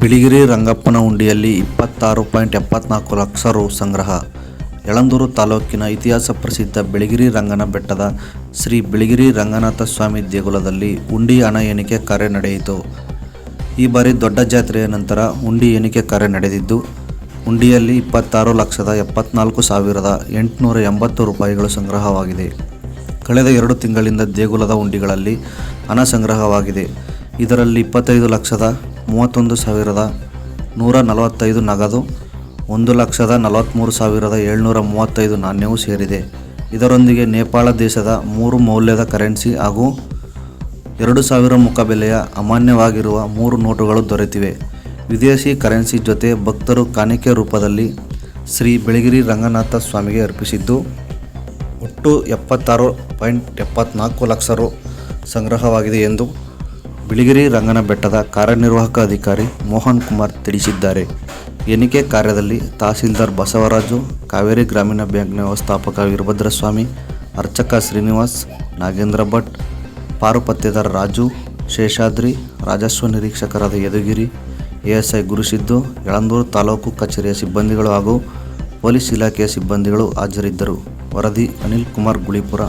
ಬಿಳಿಗಿರಿ ರಂಗಪ್ಪನ ಹುಂಡಿಯಲ್ಲಿ ಇಪ್ಪತ್ತಾರು ಪಾಯಿಂಟ್ ಎಪ್ಪತ್ನಾಲ್ಕು ಲಕ್ಷ ರು ಸಂಗ್ರಹ. ಯಳಂದೂರು ತಾಲೂಕಿನ ಇತಿಹಾಸ ಪ್ರಸಿದ್ಧ ಬಿಳಿಗಿರಿ ರಂಗನ ಬೆಟ್ಟದ ಶ್ರೀ ಬಿಳಿಗಿರಿ ರಂಗನಾಥ ಸ್ವಾಮಿ ದೇಗುಲದಲ್ಲಿ ಹುಂಡಿ ಹಣ ಎಣಿಕೆ ಕಾರ್ಯ ನಡೆಯಿತು. ಈ ಬಾರಿ ದೊಡ್ಡ ಜಾತ್ರೆಯ ನಂತರ ಹುಂಡಿ ಎಣಿಕೆ ಕಾರ್ಯ ನಡೆದಿದ್ದು, ಹುಂಡಿಯಲ್ಲಿ ಇಪ್ಪತ್ತಾರು ಲಕ್ಷದ ಎಪ್ಪತ್ನಾಲ್ಕು ಸಾವಿರದ ಎಂಟುನೂರ ಎಂಬತ್ತು ರೂಪಾಯಿಗಳು ಸಂಗ್ರಹವಾಗಿದೆ. ಕಳೆದ ಎರಡು ತಿಂಗಳಿಂದ ದೇಗುಲದ ಹುಂಡಿಗಳಲ್ಲಿ ಹಣ ಸಂಗ್ರಹವಾಗಿದೆ. ಇದರಲ್ಲಿ ಇಪ್ಪತ್ತೈದು ಲಕ್ಷದ ಮೂವತ್ತೊಂದು ಸಾವಿರದ ನೂರ ನಲವತ್ತೈದು ನಗದು, ಒಂದು ಲಕ್ಷದ ನಲವತ್ತ್ಮೂರು ಸಾವಿರದ ಏಳ್ನೂರ ಮೂವತ್ತೈದು ನಾಣ್ಯವು ಸೇರಿದೆ. ಇದರೊಂದಿಗೆ ನೇಪಾಳ ದೇಶದ ಮೂರು ಮೌಲ್ಯದ ಕರೆನ್ಸಿ ಹಾಗೂ ಎರಡು ಸಾವಿರ ಮುಖಬೆಲೆಯ ಅಮಾನ್ಯವಾಗಿರುವ ಮೂರು ನೋಟುಗಳು ದೊರೆತಿವೆ. ವಿದೇಶಿ ಕರೆನ್ಸಿ ಜೊತೆ ಭಕ್ತರು ಕಾಣಿಕೆ ರೂಪದಲ್ಲಿ ಶ್ರೀ ಬೆಳಗಿರಿ ರಂಗನಾಥ ಸ್ವಾಮಿಗೆ ಅರ್ಪಿಸಿದ್ದು, ಒಟ್ಟು ಎಪ್ಪತ್ತಾರು ಪಾಯಿಂಟ್ ಎಪ್ಪತ್ನಾಲ್ಕು ಲಕ್ಷ ರು ಸಂಗ್ರಹವಾಗಿದೆ ಎಂದು ಬಿಳಿಗಿರಿ ರಂಗನ ಬೆಟ್ಟದ ಕಾರ್ಯನಿರ್ವಾಹಕ ಅಧಿಕಾರಿ ಮೋಹನ್ ಕುಮಾರ್ ತಿಳಿಸಿದ್ದಾರೆ. ಎಣಿಕೆ ಕಾರ್ಯದಲ್ಲಿ ತಹಸೀಲ್ದಾರ್ ಬಸವರಾಜು, ಕಾವೇರಿ ಗ್ರಾಮೀಣ ಬ್ಯಾಂಕ್ನ ವ್ಯವಸ್ಥಾಪಕ ವೀರಭದ್ರಸ್ವಾಮಿ, ಅರ್ಚಕ ಶ್ರೀನಿವಾಸ್, ನಾಗೇಂದ್ರ ಭಟ್, ಪಾರುಪತ್ಯದಾರ ರಾಜು, ಶೇಷಾದ್ರಿ, ರಾಜಸ್ವ ನಿರೀಕ್ಷಕರಾದ ಯದುಗಿರಿ, ಎಎಸ್ಐ ಗುರುಸಿದ್ದು, ಯಳಂದೂರು ತಾಲೂಕು ಕಚೇರಿಯ ಸಿಬ್ಬಂದಿಗಳು ಹಾಗೂ ಪೊಲೀಸ್ ಇಲಾಖೆಯ ಸಿಬ್ಬಂದಿಗಳು ಹಾಜರಿದ್ದರು. ವರದಿ ಅನಿಲ್ ಕುಮಾರ್ ಗುಳಿಪುರ.